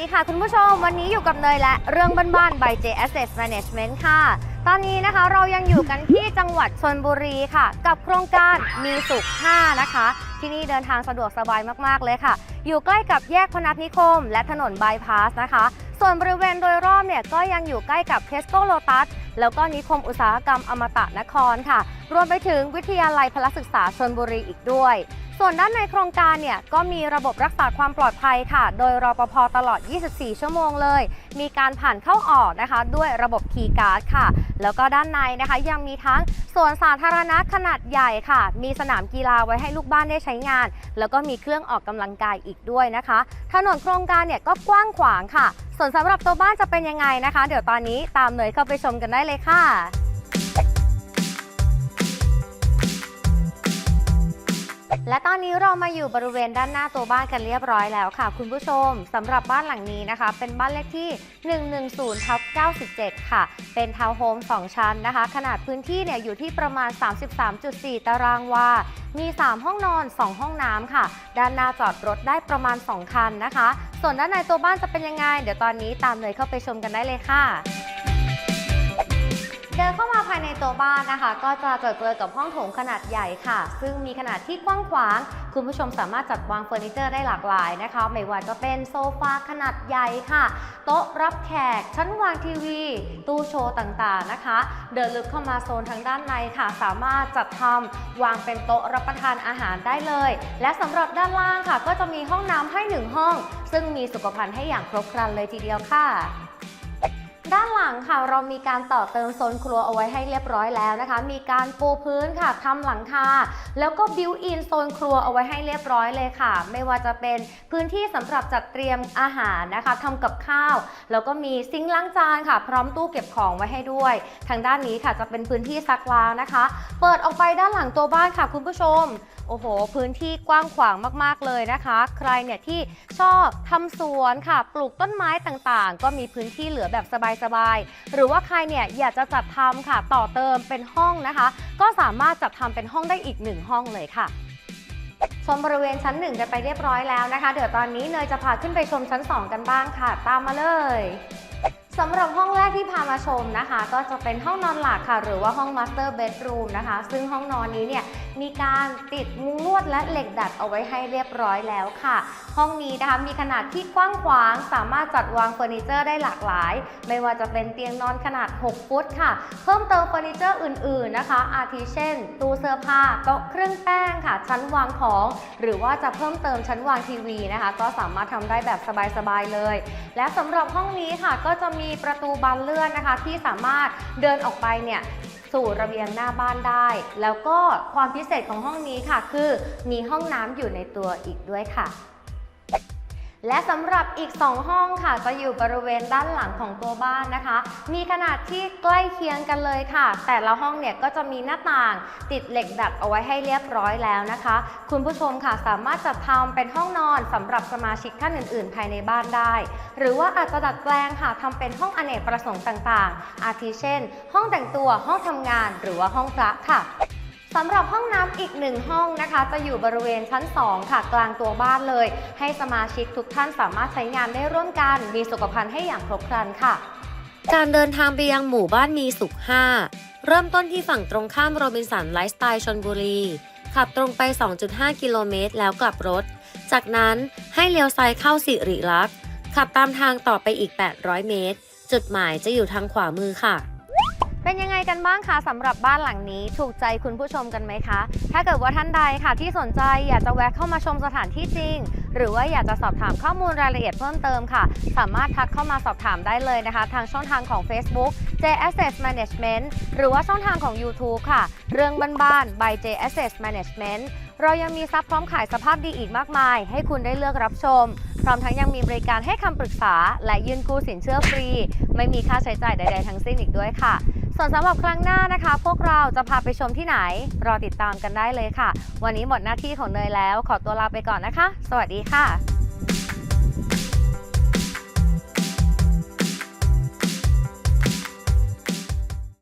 ดีค่ะคุณผู้ชมวันนี้อยู่กับเนยและเรื่องบ้านๆ by J Asset Management ค่ะ ตอนนี้นะคะเรายังอยู่กันที่จังหวัดชนบุรีค่ะ กับโครงการมีสุข 5 นะคะ ที่นี่เดินทางสะดวกสบายมากๆเลยค่ะ อยู่ใกล้กับแยกพนัสนิคม และถนนบายพาสนะคะ ส่วนบริเวณโดยรอบเนี่ยก็ยังอยู่ใกล้กับเทสโก้โลตัสแล้วก็นิคมอุตสาหกรรมอมตะนครค่ะ รวมไปถึงวิทยาลัยพลศึกษาชนบุรีอีกด้วย ส่วนด้านในโครงการเนี่ยก็มีระบบรักษาความปลอดภัยค่ะ โดยรอปภตลอด 24 ชั่วโมงเลย มีการผ่านเข้าออกนะคะ ด้วยระบบคีย์การ์ดค่ะ แล้วก็ด้านในนะคะยังมีทั้งสวนสาธารณะขนาดใหญ่ค่ะ มีสนามกีฬาไว้ให้ลูกบ้านได้ใช้งาน แล้วก็มีเครื่องออกกำลังกายอีกด้วยนะคะ ถนนโครงการเนี่ยก็กว้างขวางค่ะ ส่วนสำหรับตัวบ้านจะเป็นยังไงนะคะ เดี๋ยวตอนนี้ตามเนยเข้าไปชมกันได้เลยค่ะ และตอนนี้เรามาอยู่บริเวณด้านหน้าตัวบ้านกันเรียบร้อยแล้วค่ะ คุณผู้ชมสำหรับบ้านหลังนี้นะคะ เป็นบ้านเลขที่ 110ทับ97 ค่ะ เป็นทาวน์โฮม 2 ชั้นนะคะ ขนาดพื้นที่เนี่ยอยู่ที่ประมาณ 33.4 ตารางวา มี 3 ห้องนอน 2 ห้องน้ำค่ะ ด้านหน้าจอดรถได้ประมาณ 2 คันนะคะ ส่วนด้านในตัวบ้านจะเป็นยังไง เดี๋ยวตอนนี้ตามเลยเข้าไปชมกันได้เลยค่ะ เดินเข้ามาภายในตัวบ้านนะคะ ก็จะเจอเจอกับห้องโถงขนาดใหญ่ค่ะ ซึ่งมีขนาดที่กว้างขวาง คุณผู้ชมสามารถจัดวางเฟอร์นิเจอร์ได้หลากหลายนะคะ ไม่ว่าจะเป็นโซฟาขนาดใหญ่ค่ะ โต๊ะรับแขก ชั้นวางทีวี ตู้โชว์ต่างๆนะคะ เดินลึกเข้ามาโซนทางด้านในค่ะ สามารถจัดทำวางเป็นโต๊ะรับประทานอาหารได้เลย และสำหรับด้านล่างค่ะ ก็จะมีห้องน้ำให้หนึ่งห้อง ซึ่งมีสุขภัณฑ์ให้อย่างครบครันเลยทีเดียวค่ะ ด้านหลังค่ะเรามีการต่อเติมโซนครัวเอาไว้ให้เรียบร้อยแล้วนะคะ มีการปูพื้นค่ะทำหลังคาแล้วก็บิวอินโซนครัวเอาไว้ให้เรียบร้อยเลยค่ะ ไม่ว่าจะเป็นพื้นที่สำหรับจัดเตรียมอาหารนะคะทำกับข้าว แล้วก็มีซิงค์ล้างจานค่ะ พร้อมตู้เก็บของไว้ให้ด้วย ทางด้านนี้ค่ะจะเป็นพื้นที่ซักล้างนะคะ เปิดออกไปด้านหลังตัวบ้านค่ะ คุณผู้ชมโอ้โห พื้นที่กว้างขวางมากๆเลยนะคะ ใครเนี่ยที่ชอบทำสวนค่ะ ปลูกต้นไม้ต่างๆ ก็มีพื้นที่เหลือแบบสบายๆหรือว่าใครเนี่ยอยากจะจัดทำค่ะต่อเติมเป็นห้องนะคะ ก็สามารถจัดทำเป็นห้องได้อีกหนึ่งห้องเลยค่ะชมบริเวณชั้น 1 กันไปเรียบร้อยแล้วนะคะ เดี๋ยวตอนนี้เนยจะพาขึ้นไปชมชั้น 2 กันบ้างค่ะ ตามมาเลย สำหรับห้องแรกที่พามาชมนะคะ ก็จะเป็นห้องนอนหลักค่ะ หรือว่าห้อง Master Bedroom นะคะ ซึ่งห้องนอนนี้เนี่ยมีการติดมุ้งลวดและเหล็กดัดเอาไว้ให้เรียบร้อยแล้วค่ะ ห้องนี้นะคะมีขนาดที่กว้างขวาง สามารถจัดวางเฟอร์นิเจอร์ได้หลากหลาย ไม่ว่าจะเป็นเตียงนอนขนาด 6 ฟุตค่ะ เพิ่มเติมเฟอร์นิเจอร์อื่น ๆนะคะ อาทิเช่น ตู้เสื้อผ้าโต๊ะเครื่องแป้งค่ะ ชั้นวางของ หรือว่าจะเพิ่มเติมชั้นวางทีวีนะคะ ก็สามารถทำได้แบบสบายๆเลย และสำหรับห้องนี้ค่ะก็จะมีประตูบานเลื่อนนะคะ ที่สามารถเดินออกไปเนี่ยสู่ระเบียงหน้าบ้านได้ แล้วก็ความพิเศษของห้องนี้ค่ะ คือมีห้องน้ำอยู่ในตัวอีกด้วยค่ะ และสำหรับอีก 2 ห้องค่ะ จะอยู่บริเวณด้านหลังของตัวบ้านนะคะ มีขนาดที่ใกล้เคียงกันเลยค่ะ แต่ละห้องเนี่ยก็จะมีหน้าต่างติดเหล็กดัดเอาไว้ให้เรียบร้อยแล้วนะคะ คุณผู้ชมค่ะสามารถจัดทำเป็นห้องนอนสำหรับสมาชิกท่านอื่น ๆ ภายในบ้านได้ หรือว่าอาจจะดัดแปลงค่ะทำเป็นห้องอเนกประสงค์ต่าง ๆ อาทิเช่น ห้องแต่งตัวห้องทำงาน หรือว่าห้องพระค่ะ สำหรับห้องน้ำอีกหนึ่งห้องนะคะ จะอยู่บริเวณชั้น 2 ค่ะ กลางตัวบ้านเลย ให้สมาชิกทุกท่านสามารถใช้งานได้ร่วมกัน มีสุขภัณฑ์ให้อย่างครบครันค่ะ การเดินทางไปยังหมู่บ้านมีสุข 5 เริ่มต้นที่ฝั่งตรงข้ามโรบินสันไลฟ์สไตล์ชนบุรี ขับตรงไป 2.5 กิโลเมตรแล้วกลับรถ จากนั้นให้เลี้ยวซ้ายเข้าสิริรักษ์ขับตามทางต่อไปอีก 800 เมตร จุดหมายจะอยู่ทางขวามือค่ะ เป็นยังไงกันบ้างคะสำหรับบ้านหลังนี้ถูกใจคุณผู้ชมกันไหมคะ ถ้าเกิดว่าท่านใดค่ะที่สนใจอยากจะแวะเข้ามาชมสถานที่จริง หรือว่าอยากจะสอบถามข้อมูลรายละเอียดเพิ่มเติมค่ะ สามารถทักเข้ามาสอบถามได้เลยนะคะ ทางช่องทางของ Facebook J Asset Management หรือว่าช่องทางของ YouTube ค่ะ เรื่องบ้านๆ by J Asset Management เรายังมีซับพร้อมขายสภาพดีอีกมากมาย ให้คุณได้เลือกรับชม พร้อมทั้งยังมีบริการให้คำปรึกษา และยื่นกู้สินเชื่อฟรี ไม่มีค่าใช้จ่ายใด ๆ ทั้งสิ้นอีกด้วยค่ะ ส่วนสำหรับครั้งหน้านะคะ พวกเราจะพาไปชมที่ไหน รอติดตามกันได้เลยค่ะ วันนี้หมดหน้าที่ของเนยแล้ว ขอตัวลาไปก่อนนะคะ สวัสดีค่ะ